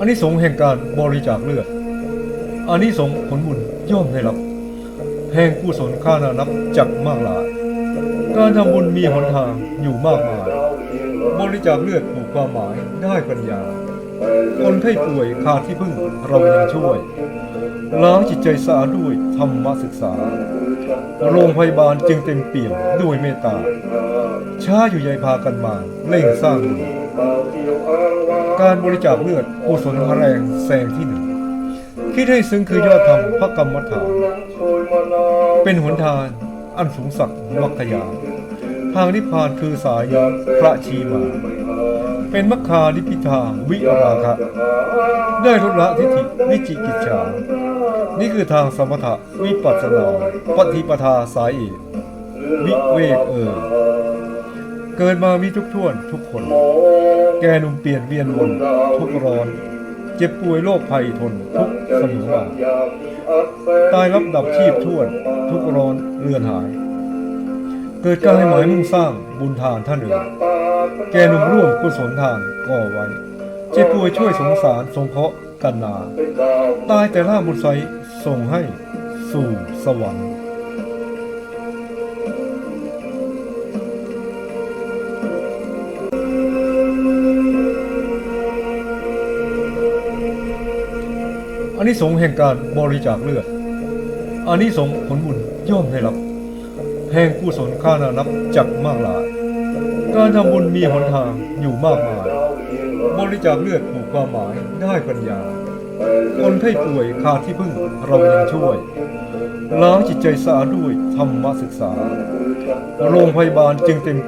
อานิสงส์แห่งการบริจาคเลือดอานิสงส์ผลบุญย่อมได้รับ แห่งกุศลข้านานับจักมากหลาย การทำบุญมีหนทางอยู่มากมาย บริจาคเลือดผูกความหมายได้ปัญญา คนไข้ป่วยขาดที่พึ่งเรายังช่วย ล้างจิตใจสะอาดด้วยธรรมศึกษา โรงพยาบาลจึงเต็มเปี่ยมด้วยเมตตาช้าอยู่ใยพากันมาเร่งสร้างบุญ การบริจาคเลือดกุศลแรงแซงที่หนึ่งคิดให้ซึ้งคือยอดธรรมพระกรรมฐานเป็นหนทางอันสูงสักมรรคยา ทางนิพพานคือสายพระชีมา เป็นมัคคานิพิทาวิราคะได้ลดละทิฏฐิวิจิกิจฉานี่คือทางสมถะวิปัสสนาปฏิปทาสายเอกวิเวกเออ เกิดมามีทุกท่วนทุกคน แกหนุ่มเปลี่ยนเวียนวนทุกร้อน เจ็บป่วยโรคภัยทนทุกสมิงมาตายรับดับชีพท่วน ทุกร้อนเลือนหาย เกิดการให้หมายมุ่งสร้างบุญทานท่านอื่นแกหนุ่มร่วมกุศลทานก่อไว้ เจ็บป่วยช่วยสงสารสงเคราะห์กันนา ตายแต่ล่าบุญไซส่งให้สู่สวรรค์ อานิสงส์แห่งการบริจาคเลือดอานิสงส์ผลบุญย่อมได้รับ แห่งกุศลข้านานับจักมากหลาย การทำบุญมีหนทางอยู่มากมาย บริจาคเลือดผูกความหมายได้ปัญญา คนไข้ป่วยขาดที่พึ่งเรายังช่วย ล้างจิตใจสะอาดด้วยธรรมศึกษา โรงพยาบาลจึงเต็ม